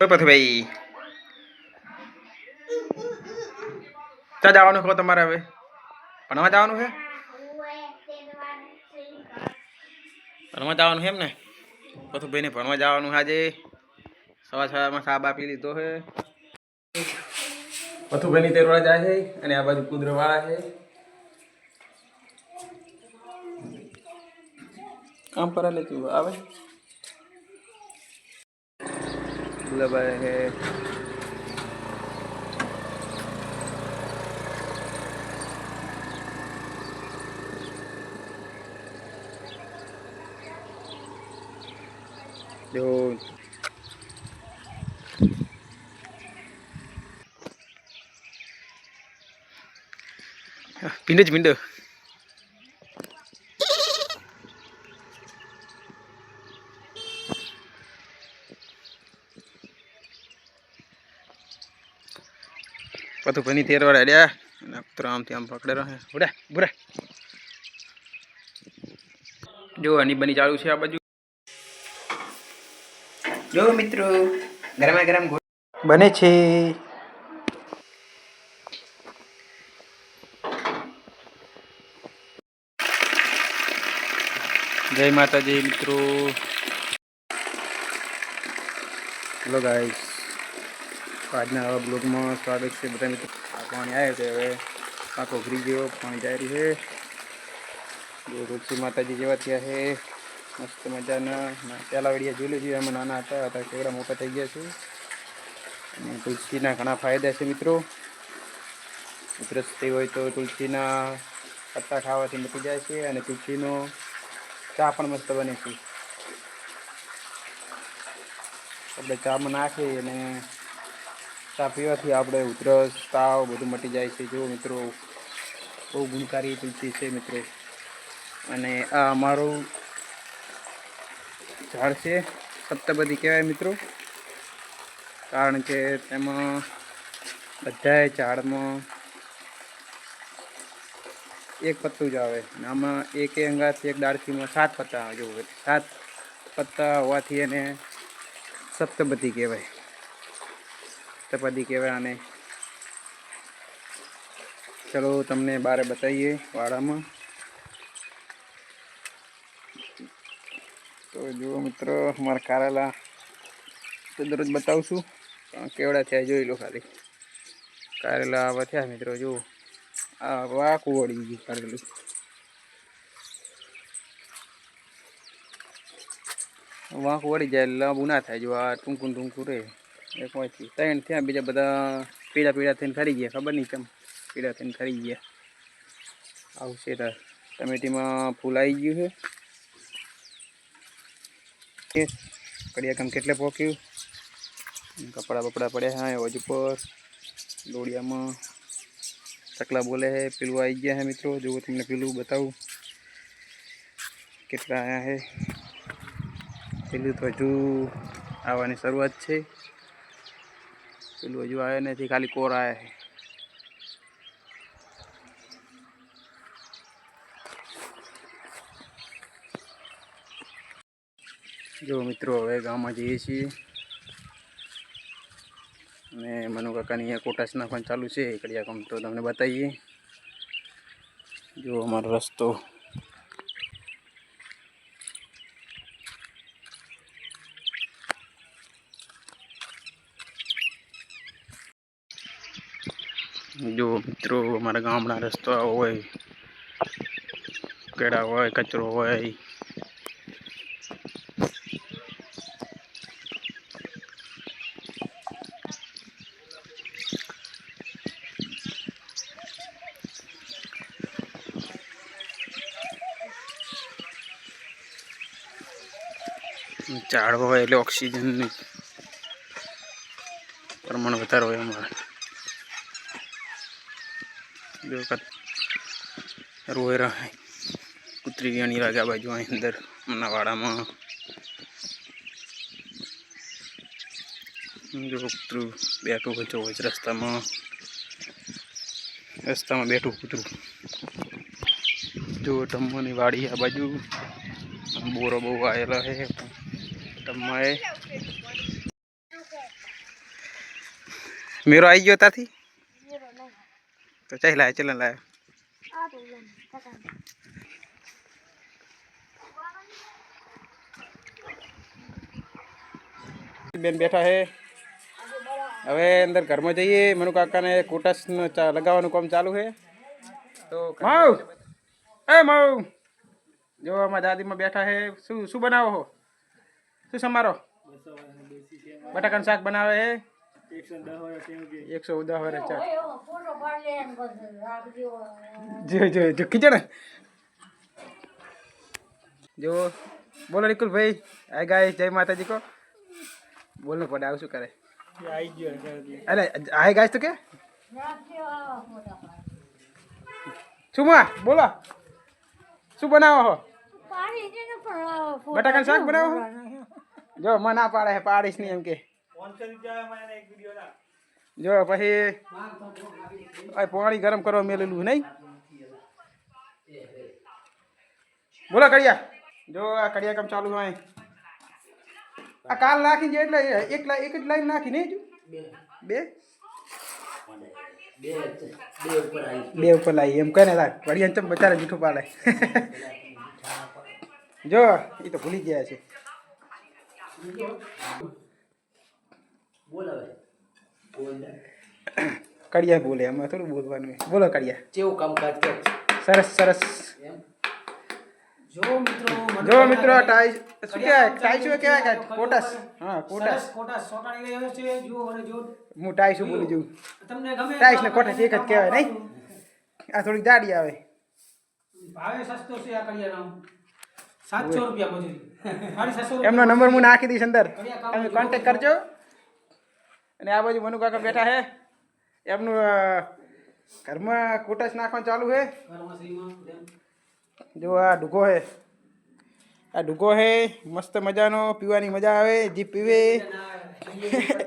પછી ભાઈ ક્યાં જવાનું કહો તમારે હવે? ભણવા જવાનું છે? ભણવા જવાનું છે એમ ને? પછી ભાઈને ભણવા જવાનું છે આજે. સવાર સવારમાં ચા બા પી લીધો છે. પથુભાઈની તેરવા જાય છે અને આ બાજુ કુદરવાળા છે. કામ પર લેતું આવે? ગુલાબાઈ છે જો પિંડ જ પિંડ પતું ભાઈની તેર વાર અડ્યા અને પુત્ર આમથી આમ પકડે રહે ઉડે બુરે જો હની બની ચાલુ છે આ બાજુ. જો, મિત્રો, ગરમા ગરમ બને છે. જય માતાજી, મિત્રો. હેલો ગાઈસ આજના આવા બ્લોગમાં સ્વાગત છે બધા મિત્રો. પાણી આવે છે હવે. પાકો ઘરી ગયો, પાણી જાય રહ્યું છે. તુલસી માતાજી જેવા થયા છે. મસ્ત મજાના. ના, પહેલા વડિયા જોયેલું છે એમાં નાના હતા હતા કેવડા મોટા થઈ ગયા છે. અને તુલસીના ઘણા ફાયદા છે મિત્રો. ઉધરસ થઈ હોય તો તુલસીના પત્તા ખાવાથી મટી જાય છે અને તુલસીનો ચા પણ મસ્ત બને છે. આપણે ચામાં નાખી અને ચા પીવાથી આપણે ઉધરસ, તાવ બધું મટી જાય છે. જો મિત્રો, બહુ ગુણકારી તુલસી છે મિત્રો. અને આ અમારું ઝાડ છે, સપ્તપદી કહેવાય મિત્રો. કારણ કે તેમાં બધાય ઝાડમાં એક પત્તું જ આવે. આમાં એક અંગાથી એક ડાળખીમાં સાત પત્તા આવે. જો સાત પત્તા હોવાથી એને સપ્તપદી કહેવાય. સપ્તપદી કહેવાય આને. ચલો તમને બારે બતાવીએ વાડામાં. તો જુઓ મિત્રો, અમારા કારેલા તો દરરોજ બતાવું છું કેવડા થયા જોઈ લો ખાલી. કારેલા આવા થયા મિત્રો, જુઓ. આ વાકું વળી ગયું કારેલું. વાંક વળી જાય લાંબુ ના થાય, જો આ ટૂંકું ટૂંકું રહે. એક વાંચી ત્રણ થયા, બીજા બધા પીળા પીળા થઈને ખરી ગયા. ખબર નહીં કેમ પીળા થઈને ખરી ગયા. આવું છે તાર. ટમેટીમાં ફૂલ આવી ગયું છે. કડિયા કામ કેટલે પોક્યું? કપડા બપડા પડ્યા હા હજુ પર દોડિયામાં ચકલા બોલે હે પેલું આવી ગયા હે મિત્રો. જો તમને પેલું બતાવું. કેટલા આવ્યા હે પેલું તો હજુ આવવાની શરૂઆત છે. પેલું હજુ આવ્યા નથી ખાલી કોર આવ્યા છે જો મિત્રો હવે ગામમાં જઈએ છીએ અને મનુ કાકાની અહીંયા કોટાસ નાખવાનું ચાલુ છે કડિયા કામ તો તમને બતાવીએ જો અમારો રસ્તો જો મિત્રો, અમારા ગામના રસ્તા હોય, કેળા હોય, કચરો હોય. ઝાડવા હોય એટલે ઓક્સિજનનું પ્રમાણ વધારે હોય અમારે. જો રોય રહે કૂતરી વિયાણી લાગે આ બાજુ અહીં અંદર એમના વાડામાં જો કૂતરું બેઠું કચો હોય રસ્તામાં રસ્તામાં બેઠું કૂતરું. જો ટમ્મોની વાડી આ બાજુ, બોરો બહુ આવેલા છે ટમ્માએ મેરો આવી ગયો ત્યાંથી તો ચાલ લાય ચલ લાય બેન બેઠા હે. હવે અંદર ઘરમાં જઈએ. મનુ કાકાને કોટસ લગાવવાનું કામ ચાલુ છે તો માઉ! એ માઉ! જો અમારા દાદીમાં બેઠા હે. શું શું બનાવો છો શું સમારો? બટાકાનું શાક બનાવે છે એકસો દસ વર્ષ ચાલ જો જો જો ખીચડ. જો બોલો નિકુલ ભાઈ. હાય ગાય જય માતાજી કો. બોલો પડે આવું શું કરે? અરે હાય ગાય તો કે? શું માં? બોલો. શું બનાવો હો? બટાકાનું શાક બનાવો જો મને પાડે પાડીશ નહીં એમ કે. જો પછી પાણી ગરમ કરવા મેલેલું નહીં? બોલો કડિયા. જો આ કડિયા કામ ચાલુ હોય આ કાલ નાખી જે એટલે એક એક જ લાઈન નાખી નહીં જો બે? બે ઉપર લાવી એમ કહે ને તાર કડિયા ચમ બચારે જૂઠું પાડે. જો, એ તો ભૂલી ગયા છે. કડિયા બોલે એમાં થોડું બોલવાનું બોલો કડિયા. કેવું કામકાજ કે સરસ સરસ. જો મિત્રો જો મિત્રો ટાઈ શું કહેવાય? ટાઈ શું કહેવાય કે કોટસ? હા કોટસ. સરસ કોટા રહ્યો છે જુઓ અને જો હું ટાઈ શું બોલી જઉં? તમને ગમે ને કોટસ એક જ કહેવાય નહીં? આ થોડીક દાડી આવે. ભાવે સસ્તો છે આ કડિયાનો સાતસો રૂપિયા મજૂરી. એમનો નંબર હું નાખી દઈશ અંદર. તમે કોન્ટેક કરજો. અને આ બાજુ મનુ કાકા બેઠા હે. એમનું ઘરમાં કોટસ નાખવાનું ચાલુ હે. જો આ ડુગો છે આ ડુગો હે, મસ્ત મજાનો, પીવાની મજા આવે, જે પીવે,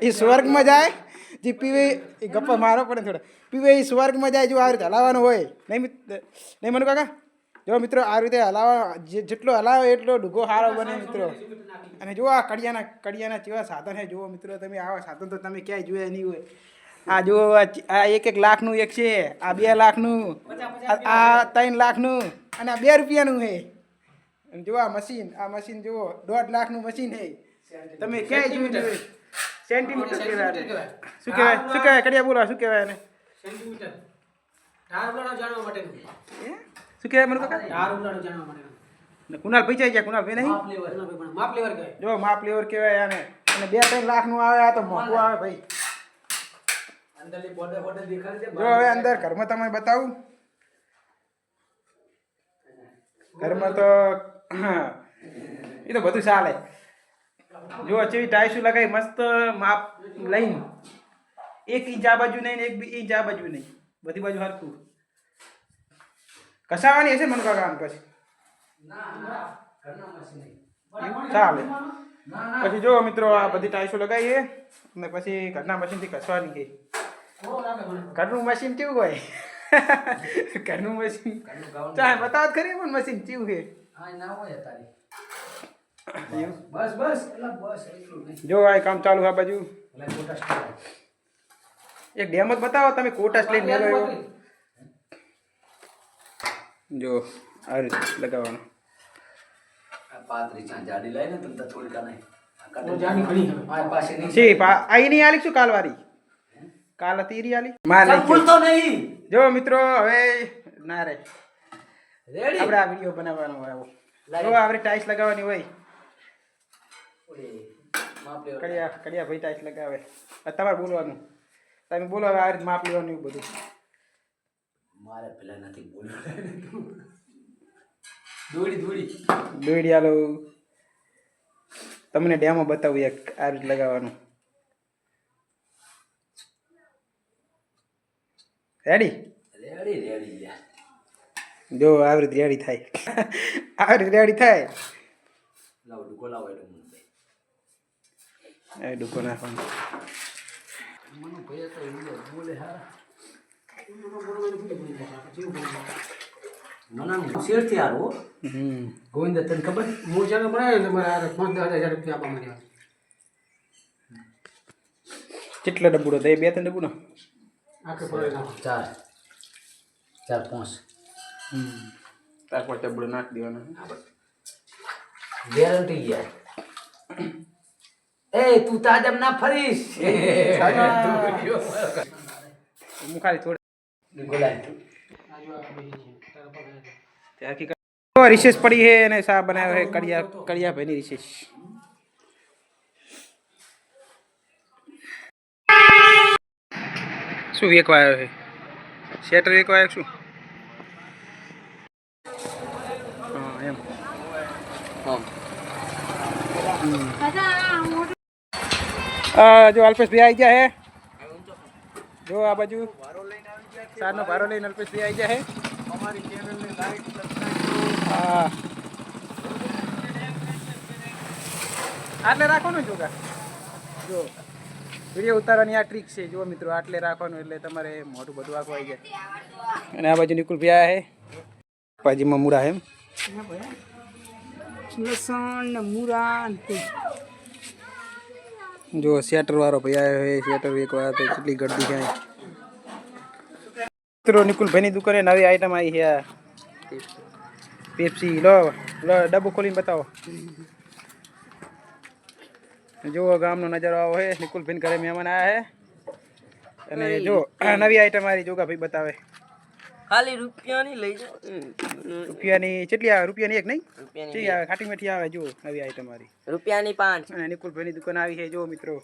એ સ્વર્ગમાં જાય, જે પીવે, એ ગપ્પા મારો પડે થોડા. પીવે એ સ્વર્ગમાં જાય, જો આ રીતે હલાવવાનું હોય. નહીં નહીં મનુ કાકા? જો મિત્રો આ રીતે હલાવા જેટલો હલાવે એટલો ડુગો સારો બને મિત્રો. અને જુઓ આ કડિયાના કડિયાના જેવા સાધન છે. જુઓ મિત્રો તમે આવા સાધન તો તમે ક્યાંય જોયા નહીં હોય. આ જુઓ આ એક એક લાખનું એક છે. આ બે લાખનું આ- ત્રણ લાખનું અને આ બે રૂપિયાનું છે. અને જુઓ આ મશીન આ મશીન જુઓ દોઢ લાખનું મશીન છે. તમે ક્યાંય જોયું જોઈએ સેન્ટીમીટર કહેવાય શું કહેવાય? શું કહેવાય? કડિયા બોલો શું કહેવાય એને? સેન્ટીમીટર. ઢાર ઉલાળો જાણવા માટેનું. હે? શું કહેવાય મને કાકા? ઢાર ઉલાળો જાણવા ને કુનાલ પૈસા ગયા? કુનાલ ભાઈ નહીં માપ લેવર ના કહેવાય જો માપ લેવર કહેવાય આને. અને બે ત્રણ લાખનું આવે આ તો મોંઘું આવે ભાઈ. જો હવે અંદર ઘરમાં તમે બતાવું. ઘરમાં તો એ તો બધું ચાલે. જો ચેવી ટાઈસુ લગાવી મસ્ત માપ લઈને. એક ઇંચ આ બાજુ નહીં ને એક બી ઇંચ આ બાજુ નહીં. બધી બાજુ હરખું. કસાવાની હશે મન કાકા પછી? ચાલે. પછી જો મિત્રો આ બધી ટાઈસો લગાવીએ અને પછી ઘરના મશીનથી કસવાની ગઈ થોડો ઘરનું મશીન કેવું હોય? ઘરનું મશીન ચાલ બતાવત ખરી પણ મશીન કેવું છે? ના બસ બસ બસ જો આ કામ ચાલુ આ બાજુ. એક ડેમ જ બતાવો તમે કોટાસ લઈને એવો જો આ રીતે લગાવવાનો. જો મિત્રો હવે ના રે રેડી આપણે આ વીડિયો બનાવવાનો હોય જો આપણે ટાઈસ લગાવવાની હોય. માપ લેવા. કડિયા કડિયા ભાઈ ટાઈસ લગાવે. તમારે બોલવાનું. તમે બોલો હવે આ રીતે માપ લેવાનું એવું બધું. મારે પેલા નથી બોલ્યું દોડી દોડી. દોડી આલો તમને ડેમો બતાવું એક આ રીતે લગાવવાનું. રેડી રેડી રેડી યાર જો આવી રીતે રેડી થાય. આવી રીતે રેડી થાય. લાવ ડુકો લાવ એટલે મને એ ડુકો નાખવાનું. મને ભાઈ તો બોલે હા. મને શેરથી હારો હમ. ગોવિંદ તને ખબર? હું જ્યારે બનાવ્યો ને મારા પાંચ દસ હજાર રૂપિયા આપવા માંડ્યા કેટલા ડબ્બુડો તો એ બે ત્રણ ડબ્બુનો આખે પડે ચાર. ચાર પાંચ. તાર પર ડબ્બુડો નાખી દેવાનો. ગેરંટી યાર એ તું તાજમ ના ફરીશ. હું ખાલી થોડી પગે રિશેષ પડી હે અને સા બનાવ્યો હે કડિયા કડિયા ભાઈની રિશેષ. શું વેકવા આવ્યો છે? શેટર વેકવાયો શું? હા એમ. દાદા અલ્પેશ જો આવી ગયા હે. જો આ બાજુ. સારનો ભારો લઈને અલ્પેશભાઈ આવી જાય અમારી ચેનલને લાઈક હા. આટલે રાખવાનું જોગા જો વીડિયો ઉતારવાની આ ટ્રીક છે. જુઓ મિત્રો આટલે રાખવાનું એટલે તમારે મોટું બધું આખું આવી જાય. અને આ બાજુ નિકુલ ભાઈ હે. પાજીમાં મૂળા એમ. લસણ ને મૂરા જો શેટર વાળો ભાઈ આવ્યો હે. શેટર એક વાર તો કેટલી ગરદી છે. અહીં. મિત્રો નિકુલભાઈની દુકાને નવી આઈટમ આવી છે. પેપ્સી લો લો ડબ્બો ખોલીને બતાવો. જુઓ ગામનો નજારો આવો હે નિકુલભાઈ ઘરે મહેમાન આવ્યા છે. અને જો નવી આઈટમ આવી જોગા ભાઈ બતાવે. ખાલી રૂપિયાની લઈ જાઓ. રૂપિયાની કેટલી આવે? રૂપિયાની એક નહીં? રૂપિયાની આવે ખાટી મીઠી આવે જો નવી આઈટમ મારી રૂપિયાની પાંચ. અને નિકુલભાઈની દુકાન આવી છે જો મિત્રો.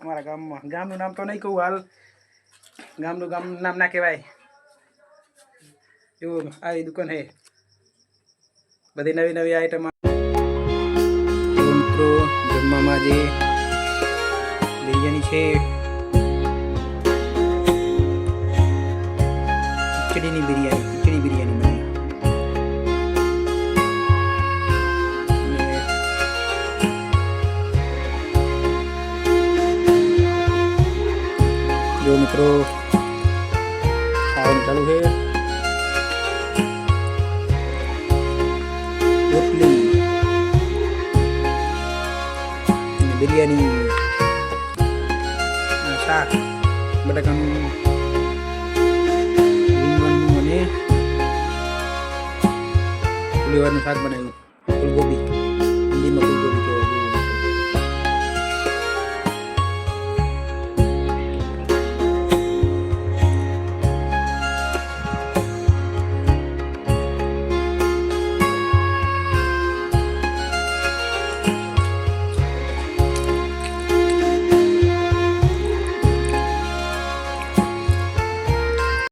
અમારા ગામમાં. ગામનું નામ તો નહીં કહું હાલ. ગામનું ગામ નામ ના કહેવાય. જો આવી દુકાન હે. બધી નવી નવી આઈટમ મિત્રો, જમવામાં જે બિરયાની છે, ખીચડીની બિરયાની, ખીચડી બિરયાની બની. મિત્રો, ખાવાનું ચાલુ છે. બિરયાની શાક બટાકાનું રીંગણનું અને ફુલેવાનું શાક બનાવ્યું